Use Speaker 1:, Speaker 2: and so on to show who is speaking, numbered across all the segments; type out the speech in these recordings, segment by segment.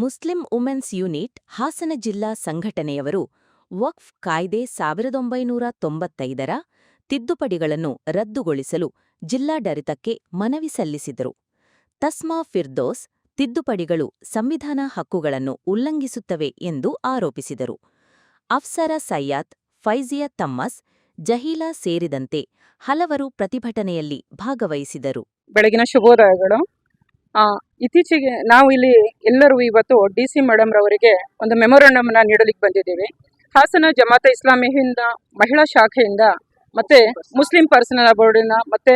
Speaker 1: Muslim women's unit Hassan ಜಿಲ್ಲಾ ಸಂಘಟನೆಯವರು ವಕ್ಫ್ ಕಾಯ್ದೆ ಸಾವಿರದ ಒಂಬೈನೂರ ತೊಂಬತ್ತೈದರ ತಿದ್ದುಪಡಿಗಳನ್ನು ರದ್ದುಗೊಳಿಸಲು ಜಿಲ್ಲಾಡಳಿತಕ್ಕೆ ಮನವಿ ಸಲ್ಲಿಸಿದರು. ತಸ್ಮಾ ಫಿರ್ದೋಸ್ ತಿದ್ದುಪಡಿಗಳು ಸಂವಿಧಾನ ಹಕ್ಕುಗಳನ್ನು ಉಲ್ಲಂಘಿಸುತ್ತವೆ ಎಂದು ಆರೋಪಿಸಿದರು. ಅಫ್ಸರ ಸಯ್ಯಾದ್, ಫೈಜಿಯಾ ತಮ್ಮಸ್, ಜಹೀಲಾ ಸೇರಿದಂತೆ ಹಲವರು ಪ್ರತಿಭಟನೆಯಲ್ಲಿ ಭಾಗವಹಿಸಿದರು.
Speaker 2: ಬೆಳಗಿನ ಶುಭೋದಯಗಳು. ಇತ್ತೀಚೆಗೆ ನಾವು ಇಲ್ಲಿ ಎಲ್ಲರೂ ಇವತ್ತು ಡಿ ಸಿ ಮೇಡಮ್ ರವರಿಗೆ ಒಂದು ಮೆಮೊರಂಡಮ್ನ ನೀಡಲಿಕ್ಕೆ ಬಂದಿದ್ದೀವಿ. ಹಾಸನ ಜಮಾತ ಇಸ್ಲಾಮಿಯಿಂದ, ಮಹಿಳಾ ಶಾಖೆಯಿಂದ, ಮತ್ತೆ ಮುಸ್ಲಿಂ ಪರ್ಸನಲ್ ಬೋರ್ಡಿನ ಮತ್ತೆ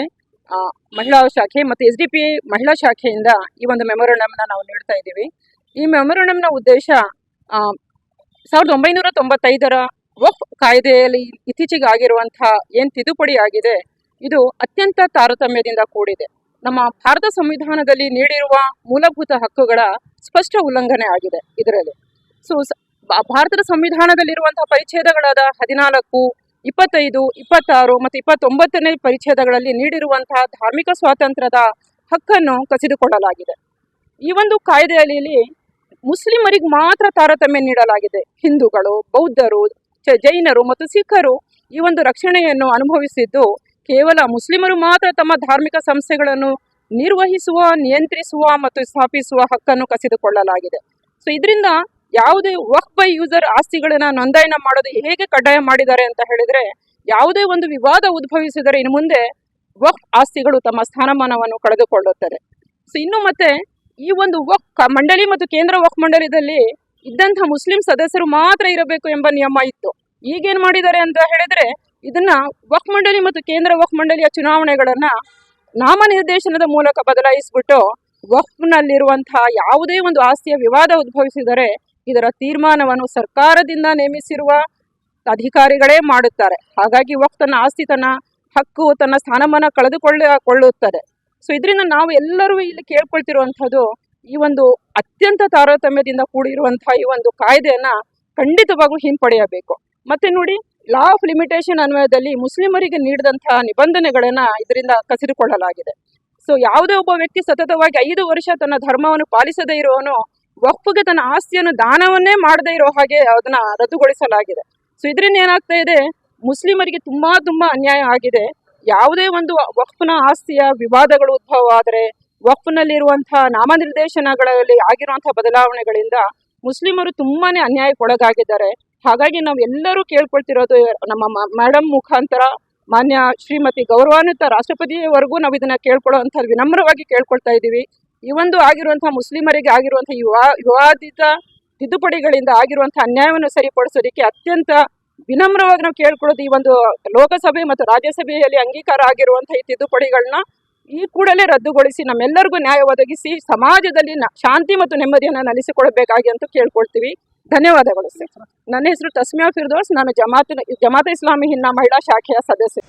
Speaker 2: ಮಹಿಳಾ ಶಾಖೆ ಮತ್ತೆ ಎಸ್ ಡಿ ಮಹಿಳಾ ಶಾಖೆಯಿಂದ ಈ ಒಂದು ಮೆಮೊರಂಡಮ್ನ ನಾವು ನೀಡ್ತಾ ಇದ್ದೀವಿ. ಈ ಮೆಮೊರಂಡಮ್ನ ಉದ್ದೇಶ ಸಾವಿರದ ಒಂಬೈನೂರ ತೊಂಬತ್ತೈದರ ವಫ್ ಕಾಯ್ದೆಯಲ್ಲಿ ಇತ್ತೀಚೆಗೆ ಆಗಿರುವಂತಹ ಏನ್ ತಿದ್ದುಪಡಿ ಆಗಿದೆ, ಇದು ಅತ್ಯಂತ ತಾರತಮ್ಯದಿಂದ ಕೂಡಿದೆ. ನಮ್ಮ ಭಾರತ ಸಂವಿಧಾನದಲ್ಲಿ ನೀಡಿರುವ ಮೂಲಭೂತ ಹಕ್ಕುಗಳ ಸ್ಪಷ್ಟ ಉಲ್ಲಂಘನೆ ಆಗಿದೆ ಇದರಲ್ಲಿ. ಸೊ ಭಾರತದ ಸಂವಿಧಾನದಲ್ಲಿರುವಂತಹ ಪರಿಚ್ಛೇದಗಳಾದ ಹದಿನಾಲ್ಕು, ಇಪ್ಪತ್ತೈದು, ಇಪ್ಪತ್ತಾರು ಮತ್ತು ಇಪ್ಪತ್ತೊಂಬತ್ತನೇ ಪರಿಚ್ಛೇದಗಳಲ್ಲಿ ನೀಡಿರುವಂತಹ ಧಾರ್ಮಿಕ ಸ್ವಾತಂತ್ರ್ಯದ ಹಕ್ಕನ್ನು ಕಸಿದುಕೊಳ್ಳಲಾಗಿದೆ. ಈ ಒಂದು ಕಾಯ್ದೆಯಲ್ಲಿ ಮುಸ್ಲಿಮರಿಗೆ ಮಾತ್ರ ತಾರತಮ್ಯ ನೀಡಲಾಗಿದೆ. ಹಿಂದೂಗಳು, ಬೌದ್ಧರು ಜೈನರು ಮತ್ತು ಸಿಖ್ಖರು ಈ ಒಂದು ರಕ್ಷಣೆಯನ್ನು ಅನುಭವಿಸಿದ್ದು ಕೇವಲ ಮುಸ್ಲಿಮರು ಮಾತ್ರ ತಮ್ಮ ಧಾರ್ಮಿಕ ಸಂಸ್ಥೆಗಳನ್ನು ನಿರ್ವಹಿಸುವ, ನಿಯಂತ್ರಿಸುವ ಮತ್ತು ಸ್ಥಾಪಿಸುವ ಹಕ್ಕನ್ನು ಕಸಿದುಕೊಳ್ಳಲಾಗಿದೆ. ಸೊ ಇದರಿಂದ ಯಾವುದೇ ವಕ್ ಬೈ ಯೂಸರ್ ಆಸ್ತಿಗಳನ್ನ ನೋಂದಾಯಣ ಮಾಡೋದು ಹೇಗೆ ಕಡ್ಡಾಯ ಮಾಡಿದ್ದಾರೆ ಅಂತ ಹೇಳಿದ್ರೆ, ಯಾವುದೇ ಒಂದು ವಿವಾದ ಉದ್ಭವಿಸಿದರೆ ಇನ್ನು ಮುಂದೆ ವಕ್ ಆಸ್ತಿಗಳು ತಮ್ಮ ಸ್ಥಾನಮಾನವನ್ನು ಕಳೆದುಕೊಳ್ಳುತ್ತದೆ ಸೊ ಇನ್ನು ಮತ್ತೆ ಈ ಒಂದು ವಕ್ ಮಂಡಳಿ ಮತ್ತು ಕೇಂದ್ರ ವಕ್ ಮಂಡಳಿದಲ್ಲಿ ಇದ್ದಂತಹ ಮುಸ್ಲಿಂ ಸದಸ್ಯರು ಮಾತ್ರ ಇರಬೇಕು ಎಂಬ ನಿಯಮ ಇತ್ತು. ಈಗೇನ್ ಮಾಡಿದ್ದಾರೆ ಅಂತ ಹೇಳಿದ್ರೆ ಇದನ್ನ ವಕ್ ಮಂಡಳಿ ಮತ್ತು ಕೇಂದ್ರ ವಕ್ ಮಂಡಳಿಯ ಚುನಾವಣೆಗಳನ್ನ ನಾಮನಿರ್ದೇಶನದ ಮೂಲಕ ಬದಲಾಯಿಸಿಬಿಟ್ಟು ವಕ್ಫ್ನಲ್ಲಿರುವಂತಹ ಯಾವುದೇ ಒಂದು ಆಸ್ತಿಯ ವಿವಾದ ಉದ್ಭವಿಸಿದರೆ ಇದರ ತೀರ್ಮಾನವನ್ನು ಸರ್ಕಾರದಿಂದ ನೇಮಿಸಿರುವ ಅಧಿಕಾರಿಗಳೇ ಮಾಡುತ್ತಾರೆ. ಹಾಗಾಗಿ ವಕ್ ತನ್ನ ಆಸ್ತಿ, ತನ್ನ ಹಕ್ಕು, ತನ್ನ ಸ್ಥಾನಮಾನ ಕಳೆದುಕೊಳ್ಳ, ಕೊಳ್ಳುತ್ತದೆ. ಸೊ ಇದರಿಂದ ನಾವು ಎಲ್ಲರೂ ಇಲ್ಲಿ ಕೇಳ್ಕೊಳ್ತಿರುವಂಥದ್ದು ಈ ಒಂದು ಅತ್ಯಂತ ತಾರತಮ್ಯದಿಂದ ಕೂಡಿರುವಂತಹ ಈ ಒಂದು ಕಾಯ್ದೆಯನ್ನ ಖಂಡಿತವಾಗೂ ಹಿಂಪಡೆಯಬೇಕು. ಮತ್ತೆ ನೋಡಿ ಲಾ ಆಫ್ ಲಿಮಿಟೇಷನ್ ಅನ್ವಯದಲ್ಲಿ ಮುಸ್ಲಿಮರಿಗೆ ನೀಡಿದಂತಹ ನಿಬಂಧನೆಗಳನ್ನ ಇದರಿಂದ ಕಸಿದುಕೊಳ್ಳಲಾಗಿದೆ. ಸೊ ಯಾವುದೇ ಒಬ್ಬ ವ್ಯಕ್ತಿ ಸತತವಾಗಿ ಐದು ವರ್ಷ ತನ್ನ ಧರ್ಮವನ್ನು ಪಾಲಿಸದೇ ಇರುವವನು ವಕ್ಫ್ಗೆ ತನ್ನ ಆಸ್ತಿಯನ್ನು ದಾನವನ್ನೇ ಮಾಡದೇ ಇರೋ ಹಾಗೆ ಅದನ್ನ ರದ್ದುಗೊಳಿಸಲಾಗಿದೆ. ಸೊ ಇದರಿಂದ ಏನಾಗ್ತಾ ಇದೆ, ಮುಸ್ಲಿಮರಿಗೆ ತುಂಬಾ ತುಂಬಾ ಅನ್ಯಾಯ ಆಗಿದೆ. ಯಾವುದೇ ಒಂದು ವಕ್ಫ್ನ ಆಸ್ತಿಯ ವಿವಾದಗಳು ಉದ್ಭವ ಆದರೆ, ವಕ್ಫ್ನಲ್ಲಿರುವಂತಹ ನಾಮನಿರ್ದೇಶನಗಳಲ್ಲಿ ಆಗಿರುವಂತಹ ಬದಲಾವಣೆಗಳಿಂದ ಮುಸ್ಲಿಮರು ತುಂಬಾನೇ ಅನ್ಯಾಯಕ್ಕೆ ಒಳಗಾಗಿದ್ದಾರೆ. ಹಾಗಾಗಿ ನಾವು ಎಲ್ಲರೂ ಕೇಳ್ಕೊಳ್ತಿರೋದು, ನಮ್ಮ ಮೇಡಮ್ ಮುಖಾಂತರ ಮಾನ್ಯ ಶ್ರೀಮತಿ ಗೌರವಾನ್ವಿತ ರಾಷ್ಟ್ರಪತಿಯವರೆಗೂ ನಾವು ಇದನ್ನ ಕೇಳ್ಕೊಳ್ಳುವಂತ ವಿನಮ್ರವಾಗಿ ಕೇಳ್ಕೊಳ್ತಾ ಇದ್ದೀವಿ. ಈ ಒಂದು ಆಗಿರುವಂತಹ ಮುಸ್ಲಿಮರಿಗೆ ಆಗಿರುವಂತಹ ಯುವಾ ವಿವಾ ವಿವಾದಿತ ತಿದ್ದುಪಡಿಗಳಿಂದ ಆಗಿರುವಂತಹ ಅನ್ಯಾಯವನ್ನು ಸರಿಪಡಿಸೋದಕ್ಕೆ ಅತ್ಯಂತ ವಿನಮ್ರವಾಗಿ ನಾವು ಕೇಳ್ಕೊಳ್ಳೋದು ಈ ಒಂದು ಲೋಕಸಭೆ ಮತ್ತು ರಾಜ್ಯಸಭೆಯಲ್ಲಿ ಅಂಗೀಕಾರ ಆಗಿರುವಂತಹ ಈ ತಿದ್ದುಪಡಿಗಳನ್ನ ಈ ಕೂಡಲೇ ರದ್ದುಗೊಳಿಸಿ ನಮ್ಮೆಲ್ಲರಿಗೂ ನ್ಯಾಯ ಒದಗಿಸಿ ಸಮಾಜದಲ್ಲಿ ಶಾಂತಿ ಮತ್ತು ನೆಮ್ಮದಿಯನ್ನು ನೆಲೆಸಿಕೊಳ್ಬೇಕಾಗಿ ಅಂತ ಕೇಳ್ಕೊಳ್ತೀವಿ. ಧನ್ಯವಾದಗಳು ಸರ್. ನನ್ನ ಹೆಸರು ತಸ್ಮಿಯಾ ಫಿರ್ದೋಸ್. ನಾನು ಜಮಾತ್ ಜಮಾತ್ ಇಸ್ಲಾಮಿ ಹಿನ್ನ ಮಹಿಳಾ ಶಾಖೆಯ ಸದಸ್ಯೆ.